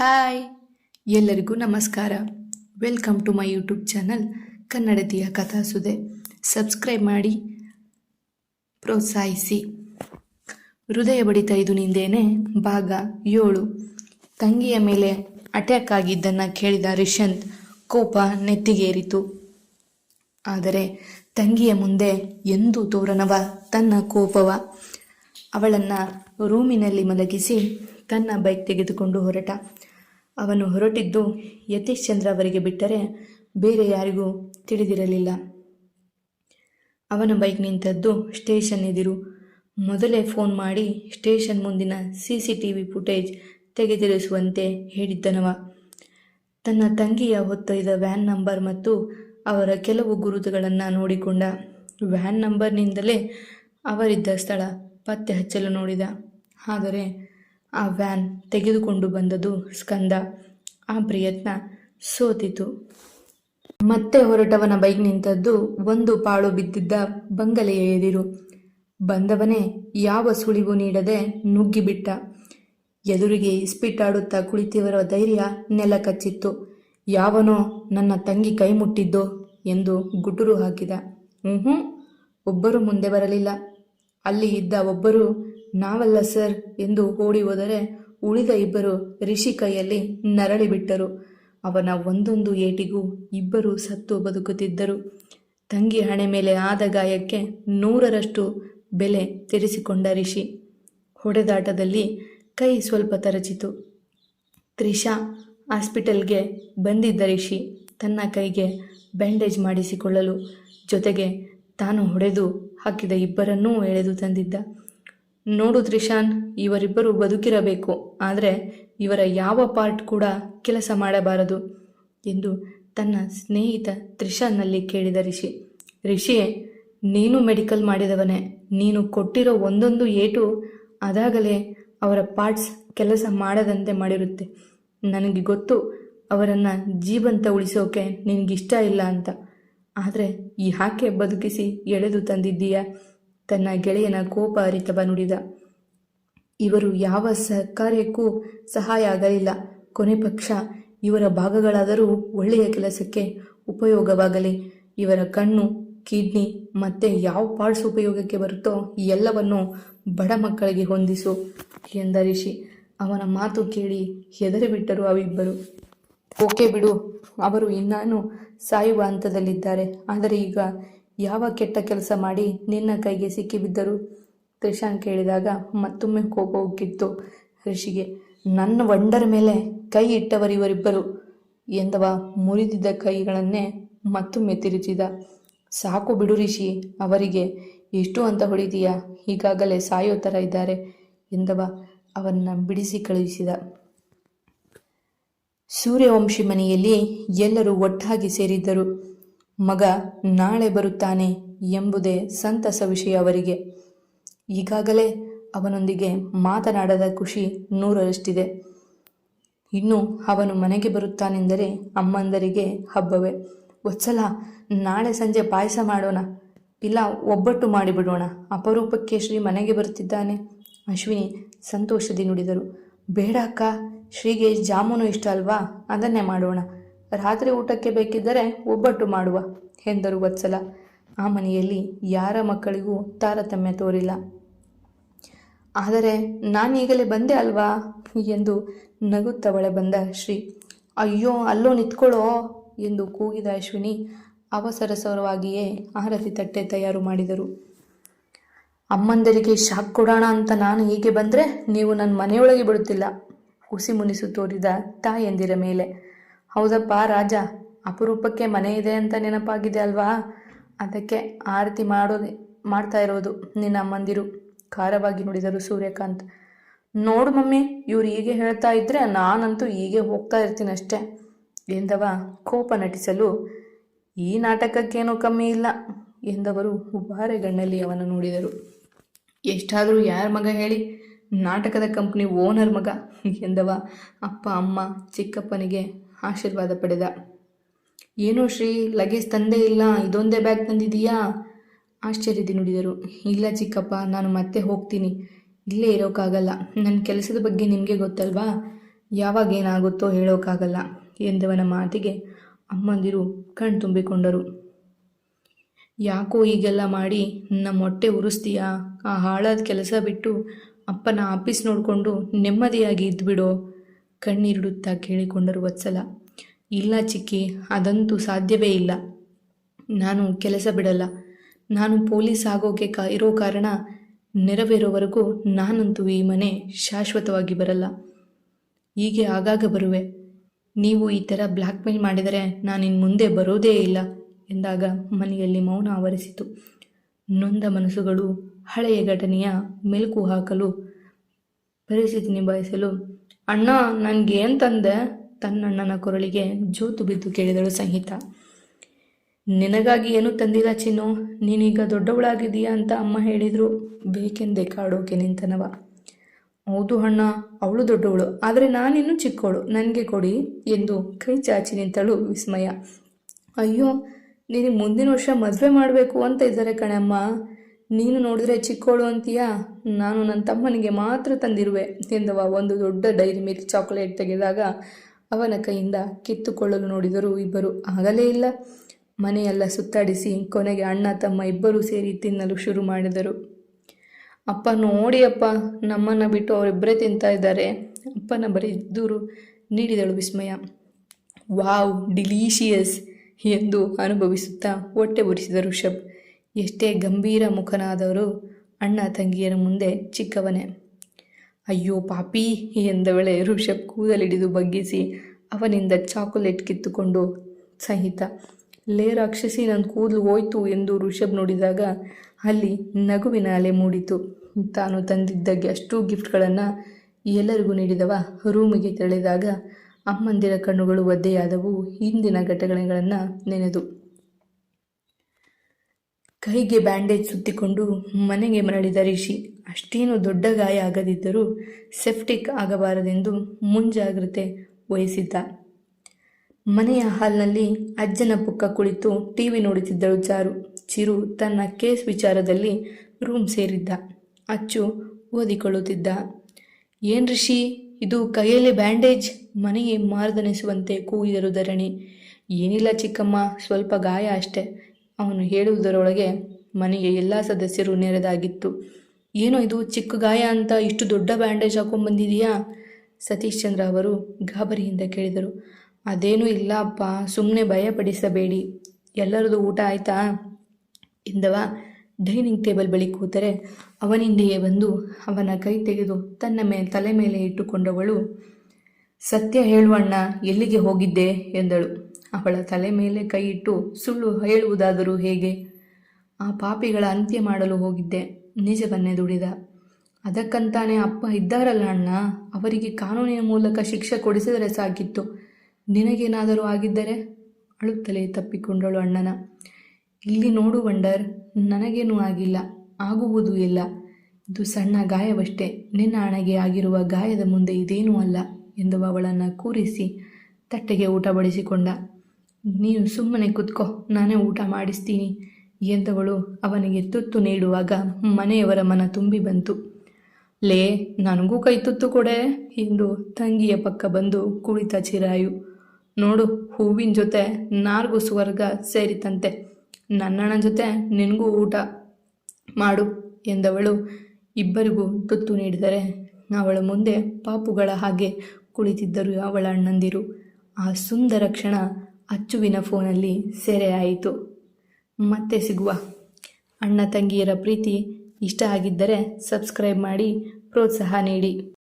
Hi, ಎಲ್ಲರಿಗೂ ನಮಸ್ಕಾರ. Welcome to my YouTube channel ಕನ್ನಡತಿಯ ಕಥಾಸುದೆ. ಸಬ್ಸ್ಕ್ರೈಬ್ ಮಾಡಿ, ಪ್ರೋತ್ಸಾಹಿಸಿ. ಹೃದಯ ಬಡಿತ ಇದು ನಿಂದೇನೆ, ಭಾಗ ಏಳು. ತಂಗಿಯ ಮೇಲೆ ಅಟ್ಯಾಕ್ ಆಗಿದ್ದನ್ನು ಕೇಳಿದ ರಿಷಂತ್ ಕೋಪ ನೆತ್ತಿಗೇರಿತು. ಆದರೆ ತಂಗಿಯ ಮುಂದೆ ಎಂದೂ ತೋರನವ ತನ್ನ ಕೋಪವ. ಅವಳನ್ನು ರೂಮಿನಲ್ಲಿ ಮಲಗಿಸಿ ತನ್ನ ಬೈಕ್ ತೆಗೆದುಕೊಂಡು ಹೊರಟ. ಅವನು ಹೊರಟಿದ್ದು ಯತೀಶ್ ಚಂದ್ರ ಅವರಿಗೆ ಬಿಟ್ಟರೆ ಬೇರೆ ಯಾರಿಗೂ ತಿಳಿದಿರಲಿಲ್ಲ. ಅವನ ಬೈಕ್ ನಿಂತದ್ದು ಸ್ಟೇಷನ್ ಎದುರು. ಮೊದಲೇ ಫೋನ್ ಮಾಡಿ ಸ್ಟೇಷನ್ ಮುಂದಿನ C C T V footage ತೆಗೆದಿರಿಸುವಂತೆ ಹೇಳಿದ್ದನವ. ತನ್ನ ತಂಗಿಯ ಹೊತ್ತೊಯ್ದ ವ್ಯಾನ್ ನಂಬರ್ ಮತ್ತು ಅವರ ಕೆಲವು ಗುರುತುಗಳನ್ನು ನೋಡಿಕೊಂಡ. ವ್ಯಾನ್ ನಂಬರ್ನಿಂದಲೇ ಅವರಿದ್ದ ಸ್ಥಳ ಪತ್ತೆ ಹಚ್ಚಲು ನೋಡಿದ. ಆದರೆ ಆ ವ್ಯಾನ್ ತೆಗೆದುಕೊಂಡು ಬಂದದು ಸ್ಕಂದ. ಆ ಪ್ರಯತ್ನ ಸೋತಿತು. ಮತ್ತೆ ಹೊರಟವನ ಬೈಕ್ ನಿಂತದ್ದು ಒಂದು ಪಾಳು ಬಿದ್ದಿದ್ದ ಬಂಗಲೆಯ ಎದಿರು. ಬಂದವನೇ ಯಾವ ಸುಳಿವು ನೀಡದೆ ನುಗ್ಗಿಬಿಟ್ಟ. ಎದುರಿಗೆ ಇಸ್ಪಿಟ್ಟಾಡುತ್ತಾ ಕುಳಿತಿವರ ಧೈರ್ಯ ನೆಲ ಕಚ್ಚಿತ್ತು ಯಾವನೋ ನನ್ನ ತಂಗಿ ಕೈ ಮುಟ್ಟಿದ್ದೋ ಎಂದು ಗುಟುರು ಹಾಕಿದ. ಹ್ಞೂ ಒಬ್ಬರು ಮುಂದೆ ಬರಲಿಲ್ಲ. ಅಲ್ಲಿ ಇದ್ದ ಒಬ್ಬರು ನಾವಲ್ಲ ಸರ್ ಎಂದು ಓಡಿ ಹೋದರೆ ಉಳಿದ ಇಬ್ಬರು ರಿಷಿ ಕೈಯಲ್ಲಿ ನರಳಿ ಬಿಟ್ಟರು. ಅವನ ಒಂದೊಂದು ಏಟಿಗೂ ಇಬ್ಬರು ಸತ್ತು ಬದುಕುತ್ತಿದ್ದರು. ತಂಗಿ ಹಣೆ ಮೇಲೆ ಆದ ಗಾಯಕ್ಕೆ ನೂರರಷ್ಟು ಬೆಲೆ ತೆರೆಸಿಕೊಂಡ ರಿಷಿ. ಹೊಡೆದಾಟದಲ್ಲಿ ಕೈ ಸ್ವಲ್ಪ ತರಚಿತು. ತ್ರಿಷಾ ಹಾಸ್ಪಿಟಲ್ಗೆ ಬಂದಿದ್ದ ರಿಷಿ ತನ್ನ ಕೈಗೆ ಬ್ಯಾಂಡೇಜ್ ಮಾಡಿಸಿಕೊಳ್ಳಲು ಜೊತೆಗೆ ತಾನು ಹೊಡೆದು ಹಾಕಿದ ಇಬ್ಬರನ್ನೂ ಎಳೆದು ತಂದಿದ್ದ. ನೋಡು ತ್ರಿಶಾನ್, ಇವರಿಬ್ಬರು ಬದುಕಿರಬೇಕು, ಆದರೆ ಇವರ ಯಾವ ಪಾರ್ಟ್ ಕೂಡ ಕೆಲಸ ಮಾಡಬಾರದು ಎಂದು ತನ್ನ ಸ್ನೇಹಿತ ತ್ರಿಶಾನ್ನಲ್ಲಿ ಕೇಳಿದ ರಿಷಿ. ರಿಷಿಯೇ, ನೀನು ಮೆಡಿಕಲ್ ಮಾಡಿದವನೇ, ನೀನು ಕೊಟ್ಟಿರೋ ಒಂದೊಂದು ಏಟು ಅದಾಗಲೇ ಅವರ ಪಾರ್ಟ್ಸ್ ಕೆಲಸ ಮಾಡದಂತೆ ಮಾಡಿರುತ್ತೆ. ನನಗೆ ಗೊತ್ತು, ಅವರನ್ನು ಜೀವಂತ ಉಳಿಸೋಕೆ ನಿನಗಿಷ್ಟ ಇಲ್ಲ ಅಂತ. ಆದರೆ ಈ ಯಾಕೆ ಬದುಕಿಸಿ ಎಳೆದು ತಂದಿದ್ದೀಯ? ತನ್ನ ಗೆಳೆಯನ ಕೋಪ ಅರಿತವ ನುಡಿದ ಇವರು ಯಾವ ಸಹಕಾರ್ಯಕ್ಕೂ ಸಹಾಯ ಆಗಲಿಲ್ಲ. ಕೊನೆ ಪಕ್ಷ ಇವರ ಭಾಗಗಳಾದರೂ ಒಳ್ಳೆಯ ಕೆಲಸಕ್ಕೆ ಉಪಯೋಗವಾಗಲಿ. ಇವರ ಕಣ್ಣು, ಕಿಡ್ನಿ ಮತ್ತೆ ಯಾವ ಪಾರ್ಟ್ಸ್ ಉಪಯೋಗಕ್ಕೆ ಬರುತ್ತೋ ಎಲ್ಲವನ್ನು ಬಡ ಮಕ್ಕಳಿಗೆ ಹೊಂದಿಸು ಎಂದ ರಿಷಿ. ಅವನ ಮಾತು ಕೇಳಿ ಹೆದರಿಬಿಟ್ಟರು ಅವಿಬ್ಬರು. ಓಕೆ ಬಿಡು, ಅವರು ಇನ್ನಾನು ಸಾಯುವ ಹಂತದಲ್ಲಿದ್ದಾರೆ. ಆದರೆ ಈಗ ಯಾವ ಕೆಟ್ಟ ಕೆಲಸ ಮಾಡಿ ನಿನ್ನ ಕೈಗೆ ಸಿಕ್ಕಿಬಿದ್ದರು ತ್ರಿಶಾನ್ ಕೇಳಿದಾಗ ಮತ್ತೊಮ್ಮೆ ಕೋಪ ಹೋಗಿತ್ತು ಋಷಿಗೆ, ನನ್ನ ವಂಡರ ಮೇಲೆ ಕೈ ಇಟ್ಟವರಿವರಿಬ್ಬರು ಎಂದವ ಮುರಿದಿದ್ದ ಕೈಗಳನ್ನೇ ಮತ್ತೊಮ್ಮೆ ತಿರುಚಿದ. ಸಾಕು ಬಿಡು ಋಷಿ, ಅವರಿಗೆ ಎಷ್ಟು ಅಂತ ಹೊಡಿದೀಯಾ ಈಗಾಗಲೇ ಸಾಯೋ ಥರ ಇದ್ದಾರೆ ಎಂದವ ಅವನ್ನ ಬಿಡಿಸಿ ಕಳುಹಿಸಿದ. ಸೂರ್ಯವಂಶಿ ಮನೆಯಲ್ಲಿ ಎಲ್ಲರೂ ಒಟ್ಟಾಗಿ ಸೇರಿದ್ದರು. ಮಗ ನಾಳೆ ಬರುತ್ತಾನೆ ಎಂಬುದೇ ಸಂತಸ ವಿಷಯ ಅವರಿಗೆ. ಈಗಾಗಲೇ ಅವನೊಂದಿಗೆ ಮಾತನಾಡದ ಖುಷಿ ನೂರರಷ್ಟಿದೆ. ಇನ್ನು ಅವನು ಮನೆಗೆ ಬರುತ್ತಾನೆಂದರೆ ಅಮ್ಮಂದರಿಗೆ ಹಬ್ಬವೇ. ಒತ್ಸಲ ನಾಳೆ ಸಂಜೆ ಪಾಯಸ ಮಾಡೋಣ. ಇಲ್ಲ, ಒಬ್ಬಟ್ಟು ಮಾಡಿಬಿಡೋಣ. ಅಪರೂಪಕ್ಕೆ ಶ್ರೀ ಮನೆಗೆ ಬರುತ್ತಿದ್ದಾನೆ. ಅಶ್ವಿನಿ ಸಂತೋಷದಿ ನುಡಿದರು. ಬೇಡ ಅಕ್ಕ, ಶ್ರೀಗೆ ಜಾಮೂನು ಇಷ್ಟ ಅಲ್ವಾ? ಅದನ್ನೇ ಮಾಡೋಣ. ರಾತ್ರಿ ಊಟಕ್ಕೆ ಬೇಕಿದ್ದರೆ ಒಬ್ಬಟ್ಟು ಮಾಡುವ, ಎಂದರು ವತ್ಸಲ. ಆ ಮನೆಯಲ್ಲಿ ಯಾರ ಮಕ್ಕಳಿಗೂ ತಾರತಮ್ಯ ತೋರಿಲ್ಲ. ಆದರೆ ನಾನೀಗಲೇ ಬಂದೆ ಅಲ್ವಾ? ಎಂದು ನಗುತ್ತವಳೆ ಬಂದ ಶ್ರೀ. ಅಯ್ಯೋ, ಅಲ್ಲೋ ನಿಂತ್ಕೊಳ್ಳೋ ಎಂದು ಕೂಗಿದ ಅಶ್ವಿನಿ ಅವಸರಸರವಾಗಿಯೇ ಆರತಿ ತಟ್ಟೆ ತಯಾರು ಮಾಡಿದರು. ಅಮ್ಮಂದರಿಗೆ ಶಾಕ್ ಕೊಡೋಣ ಅಂತ ನಾನು ಹೀಗೆ ಬಂದರೆ ನೀವು ನನ್ನ ಮನೆಯೊಳಗೆ ಬಿಡುತ್ತಿಲ್ಲ, ಹುಸಿ ಮುನಿಸು ತೋರಿದ ತಾಯಂದಿರ ಮೇಲೆ. ಹೌದಪ್ಪ ರಾಜ, ಅಪರೂಪಕ್ಕೆ ಮನೆ ಇದೆ ಅಂತ ನೆನಪಾಗಿದೆ ಅಲ್ವಾ? ಅದಕ್ಕೆ ಆರತಿ ಮಾಡೋದು, ಮಾಡ್ತಾ ಇರೋದು ನಿನ್ನ ಅಮ್ಮಂದಿರು. ಖಾರವಾಗಿ ನೋಡಿದರು ಸೂರ್ಯಕಾಂತ್. ನೋಡು ಮಮ್ಮಿ, ಇವ್ರು ಹೀಗೆ ಹೇಳ್ತಾ ಇದ್ರೆ ನಾನಂತೂ ಹೀಗೆ ಹೋಗ್ತಾ ಇರ್ತೀನಿ ಅಷ್ಟೇ. ಎಂದವ ಕೋಪ ನಟಿಸಲು. ಈ ನಾಟಕಕ್ಕೇನೂ ಕಮ್ಮಿ ಇಲ್ಲ ಎಂದವರು ಉಬಾರೆಗಣ್ಣಲ್ಲಿ ಅವನು ನೋಡಿದರು. ಎಷ್ಟಾದರೂ ಯಾರ ಮಗ ಹೇಳಿ, ನಾಟಕದ ಕಂಪ್ನಿ ಓನರ್ ಮಗ ಎಂದವ ಅಪ್ಪ, ಅಮ್ಮ, ಚಿಕ್ಕಪ್ಪನಿಗೆ ಆಶೀರ್ವಾದ ಪಡೆದ. ಏನು ಶ್ರೀ, ಲಗೇಜ್ ತಂದೇ ಇಲ್ಲ, ಇದೊಂದೇ ಬ್ಯಾಗ್ ತಂದಿದೀಯಾ? ಆಶ್ಚರ್ಯದಿ ನುಡಿದರು. ಇಲ್ಲ ಚಿಕ್ಕಪ್ಪ, ನಾನು ಮತ್ತೆ ಹೋಗ್ತೀನಿ. ಇಲ್ಲೇ ಇರೋಕ್ಕಾಗಲ್ಲ ನನ್ನ ಕೆಲಸದ ಬಗ್ಗೆ ನಿಮಗೆ ಗೊತ್ತಲ್ವಾ? ಯಾವಾಗ ಏನಾಗುತ್ತೋ ಹೇಳೋಕ್ಕಾಗಲ್ಲ ಎಂದವನ ಮಾತಿಗೆ ಅಮ್ಮಂದಿರು ಕಣ್ತುಂಬಿಕೊಂಡರು ಯಾಕೋ ಹೀಗೆಲ್ಲ ಮಾಡಿ ನಮ್ಮ ಹೊಟ್ಟೆ ಉರಿಸ್ತೀಯಾ? ಆ ಹಾಳಾದ ಕೆಲಸ ಬಿಟ್ಟು ಅಪ್ಪನ ಆಫೀಸ್ ನೋಡಿಕೊಂಡು ನೆಮ್ಮದಿಯಾಗಿ ಇದ್ಬಿಡೋ ಕಣ್ಣೀರಿಡುತ್ತಾ ಕೇಳಿಕೊಂಡರು ವತ್ಸಲ. ಇಲ್ಲ ಚಿಕ್ಕಿ, ಅದಂತೂ ಸಾಧ್ಯವೇ ಇಲ್ಲ. ನಾನು ಕೆಲಸ ಬಿಡಲ್ಲ. ನಾನು ಪೊಲೀಸ್ ಆಗೋಕೆ ಕಾ, ಇರೋ ಕಾರಣ ನೆರವೇರೋವರೆಗೂ ನಾನಂತೂ ಈ ಮನೆ ಶಾಶ್ವತವಾಗಿ ಬರಲ್ಲ. ಹೀಗೆ ಆಗಾಗ ಬರುವೆ. ನೀವು ಈ ಥರ ಬ್ಲ್ಯಾಕ್ ಮೇಲ್ ಮಾಡಿದರೆ ನಾನು ಇನ್ನು ಮುಂದೆ ಬರೋದೇ ಇಲ್ಲ ಎಂದಾಗ ಮನೆಯಲ್ಲಿ ಮೌನ ಆವರಿಸಿತು. ನೊಂದ ಮನಸ್ಸುಗಳು ಹಳೆಯ ಘಟನೆಯ ಮೆಲುಕು ಹಾಕಲು ಪರಿಸ್ಥಿತಿ ನಿಭಾಯಿಸಲು ಅಣ್ಣ ನನಗೆ ತಂದೆ? ತನ್ನಣ್ಣನ ಕೊರಳಿಗೆ ಜೋತು ಬಿದ್ದು ಕೇಳಿದಳು ಸಂಹಿತ. ನಿನಗಾಗಿ ಏನೂ ತಂದಿಲ್ಲ ಚಿನ್ನು? ನೀನೀಗ ದೊಡ್ಡವಳಾಗಿದೀಯಾ ಅಂತ ಅಮ್ಮ ಹೇಳಿದ್ರು. ಬೇಕೆಂದೇ ಕಾಡೋಕೆ ನಿಂತನವ. ಹೌದು ಅಣ್ಣ, ಅವಳು ದೊಡ್ಡವಳು. ಆದರೆ ನಾನಿನ್ನೂ ಚಿಕ್ಕವಳು ನನಗೆ ಕೊಡಿ ಎಂದು ಕೈ ಚಾಚಿ ನಿಂತಳು ವಿಸ್ಮಯ. ಅಯ್ಯೋ, ನೀನು ಮುಂದಿನ ವರ್ಷ ಮದುವೆ ಮಾಡಬೇಕು ಅಂತ ಇದ್ದಾರೆ ಕಣಮ್ಮ ನೀನು ನೋಡಿದ್ರೆ ಚಿಕ್ಕೋಳು ಅಂತೀಯಾ? ನಾನು ನನ್ನ ತಮ್ಮನಿಗೆ ಮಾತ್ರ ತಂದಿರುವೆ ಎಂದವ ಒಂದು ದೊಡ್ಡ ಡೈರಿ ಮಿಲ್ಕ್ ಚಾಕೊಲೇಟ್ ತೆಗೆದಾಗ ಅವನ ಕೈಯಿಂದ ಕಿತ್ತುಕೊಳ್ಳಲು ನೋಡಿದರು ಇಬ್ಬರು ಆಗಲೇ ಇಲ್ಲ. ಮನೆಯೆಲ್ಲ ಸುತ್ತಾಡಿಸಿ ಕೊನೆಗೆ ಅಣ್ಣ ತಮ್ಮ ಇಬ್ಬರೂ ಸೇರಿ ತಿನ್ನಲು ಶುರು ಮಾಡಿದರು. ಅಪ್ಪ, ನೋಡಿ ಅಪ್ಪ, ನಮ್ಮನ್ನು ಬಿಟ್ಟು ಅವರಿಬ್ಬರೇ ತಿಂತಾ ಇದ್ದಾರೆ. ಅಪ್ಪನ ಬರೀ ದೂರು ನೀಡಿದಳು ವಿಸ್ಮಯ. ವಾವ್ ಡಿಲೀಷಿಯಸ್ ಎಂದು ಅನುಭವಿಸುತ್ತಾ ಹೊಟ್ಟೆ ಉರಿಸಿದ ಋಷಭ್ ಎಷ್ಟೇ ಗಂಭೀರ ಮುಖನಾದವರು ಅಣ್ಣ ತಂಗಿಯರ ಮುಂದೆ ಚಿಕ್ಕವನೇ. ಅಯ್ಯೋ ಪಾಪಿ ಎಂದವಳೆ ಋಷಭ್ ಕೂದಲಿಡಿದು ಬಗ್ಗಿಸಿ ಅವನಿಂದ ಚಾಕೊಲೇಟ್ ಕಿತ್ತುಕೊಂಡು, ಸಹಿತ, ಲೇ ರಾಕ್ಷಸಿ ನನ್ನ ಕೂದಲು ಹೋಯ್ತು ಎಂದು ಋಷಭ್ ನೋಡಿದಾಗ ಅಲ್ಲಿ ನಗುವಿನ ಅಲೆ ಮೂಡಿತು. ತಾನು ತಂದಿದ್ದಾಗೆ ಅಷ್ಟೂ ಗಿಫ್ಟ್ಗಳನ್ನು ಎಲ್ಲರಿಗೂ ನೀಡಿದವ ರೂಮಿಗೆ ತೆರಳಿದಾಗ ಅಮ್ಮಂದಿರ ಕಣ್ಣುಗಳು ಒದ್ದೆಯಾದವು. ಹಿಂದಿನ ಘಟನೆಗಳನ್ನು ನೆನೆದು. ಕೈಗೆ ಬ್ಯಾಂಡೇಜ್ ಸುತ್ತಿಕೊಂಡು ಮನೆಗೆ ಮರಳಿದ ರಿಷಿ ಅಷ್ಟೇನು ದೊಡ್ಡ ಗಾಯ ಆಗದಿದ್ದರೂ ಸೆಫ್ಟಿಕ್ ಆಗಬಾರದೆಂದು ಮುಂಜಾಗ್ರತೆ ವಹಿಸಿದ್ದ. ಮನೆಯ ಹಾಲ್ನಲ್ಲಿ ಅಜ್ಜನ ಪುಕ್ಕ ಕುಳಿತು ಟಿವಿ ನೋಡುತ್ತಿದ್ದಳು ಚಾರು ಚಿರು ತನ್ನ ಕೇಸ್ ವಿಚಾರದಲ್ಲಿ ರೂಮ್ ಸೇರಿದ್ದ. ಅಚ್ಚು ಓದಿಕೊಳ್ಳುತ್ತಿದ್ದ. ಏನ್ ರಿಷಿ, ಇದು ಕೈಯಲ್ಲಿ ಬ್ಯಾಂಡೇಜ್? ಮನೆಗೆ ಮಾರ್ದನಿಸುವಂತೆ ಕೂಗಿದರು ಧರಣಿ. ಏನಿಲ್ಲ ಚಿಕ್ಕಮ್ಮ, ಸ್ವಲ್ಪ ಗಾಯ ಅಷ್ಟೆ. ಅವನು ಹೇಳುವುದರೊಳಗೆ ಮನೆಗೆ ಎಲ್ಲ ಸದಸ್ಯರು ನೆರೆದಾಗಿತ್ತು. ಏನೋ ಇದು ಚಿಕ್ಕ ಗಾಯ ಅಂತ ಇಷ್ಟು ದೊಡ್ಡ ಬ್ಯಾಂಡೇಜ್ ಹಾಕೊಂಡ್ಬಂದಿದೆಯಾ ಸತೀಶ್ ಚಂದ್ರ ಅವರು ಗಾಬರಿಯಿಂದ ಕೇಳಿದರು. ಅದೇನೂ ಇಲ್ಲ ಅಪ್ಪ ಸುಮ್ಮನೆ ಭಯಪಡಿಸಬೇಡಿ. ಎಲ್ಲರದು ಊಟ ಆಯ್ತಾ? ಎಂದವ ಡೈನಿಂಗ್ ಟೇಬಲ್ ಬಳಿ ಕೂತರೆ ಅವನಿಂದೆಯೇ ಬಂದು ಅವನ ಕೈ ತೆಗೆದು ತನ್ನ ಮೇ, ತಲೆ ಮೇಲೆ ಇಟ್ಟುಕೊಂಡವಳು, ಸತ್ಯ ಹೇಳುವಣ್ಣ ಎಲ್ಲಿಗೆ ಹೋಗಿದ್ದೆ? ಎಂದಳು. ಅವಳ ತಲೆ ಮೇಲೆ ಕೈ ಇಟ್ಟು ಸುಳ್ಳು ಹೇಳುವುದಾದರೂ ಹೇಗೆ? ಆ ಪಾಪಿಗಳ ಅಂತ್ಯ ಮಾಡಲು ಹೋಗಿದ್ದೆ. ನಿಜವನ್ನೇ ದುಡಿದ. ಅದಕ್ಕಂತಾನೆ ಅಪ್ಪ ಇದ್ದಾರಲ್ಲ ಅಣ್ಣ, ಅವರಿಗೆ ಕಾನೂನಿನ ಮೂಲಕ ಶಿಕ್ಷೆ ಕೊಡಿಸಿದರೆ ಸಾಕಿತ್ತು. ನಿನಗೇನಾದರೂ ಆಗಿದ್ದರೆ? ಅಳುತ್ತಲೇ ತಪ್ಪಿಕೊಂಡಳು ಅಣ್ಣನ. ಇಲ್ಲಿ ನೋಡು ವಂಡರ್, ನನಗೇನೂ ಆಗಿಲ್ಲ, ಆಗುವುದೂ ಇಲ್ಲ. ಇದು ಸಣ್ಣ ಗಾಯವಷ್ಟೇ. ನಿನ್ನ ಹಣೆಗೆ ಆಗಿರುವ ಗಾಯದ ಮುಂದೆ ಇದೇನೂ ಅಲ್ಲ ಎಂದು ಅವಳನ್ನು ಕೂರಿಸಿ ತಟ್ಟೆಗೆ ಊಟ ಬಡಿಸಿಕೊಂಡ ನೀನು ಸುಮ್ಮನೆ ಕುತ್ಕೋ, ನಾನೇ ಊಟ ಮಾಡಿಸ್ತೀನಿ ಎಂದವಳು ಅವನಿಗೆ ತುತ್ತು ನೀಡುವಾಗ ಮನೆಯವರ ಮನ ತುಂಬಿ ಬಂತು. ಲೇ, ನನಗೂ ಕೈ ತುತ್ತು ಕೊಡೆ ಎಂದು ತಂಗಿಯ ಪಕ್ಕ ಬಂದು ಕುಳಿತ ಚಿರಾಯು. ನೋಡು, ಹೂವಿನ ಜೊತೆ ನಾರ್ಗು ಸ್ವರ್ಗ ಸೇರಿತಂತೆ. ನನ್ನಣ್ಣ ಜೊತೆ ನಿನಗೂ ಊಟ ಮಾಡು ಎಂದವಳು ಇಬ್ಬರಿಗೂ ತುತ್ತು ನೀಡಿದರೆ ಅವಳ ಮುಂದೆ ಪಾಪುಗಳ ಹಾಗೆ ಕುಳಿತಿದ್ದರು ಅವಳ ಅಣ್ಣಂದಿರು. ಆ ಸುಂದರ ಕ್ಷಣ ಅಚ್ಚುವಿನ ಫೋನಲ್ಲಿ ಆಯಿತು. ಮತ್ತೆ ಸಿಗುವ. ಅಣ್ಣ ತಂಗಿಯರ ಪ್ರೀತಿ ಇಷ್ಟ ಆಗಿದ್ದರೆ ಸಬ್ಸ್ಕ್ರೈಬ್ ಮಾಡಿ ಪ್ರೋತ್ಸಾಹ ನೀಡಿ.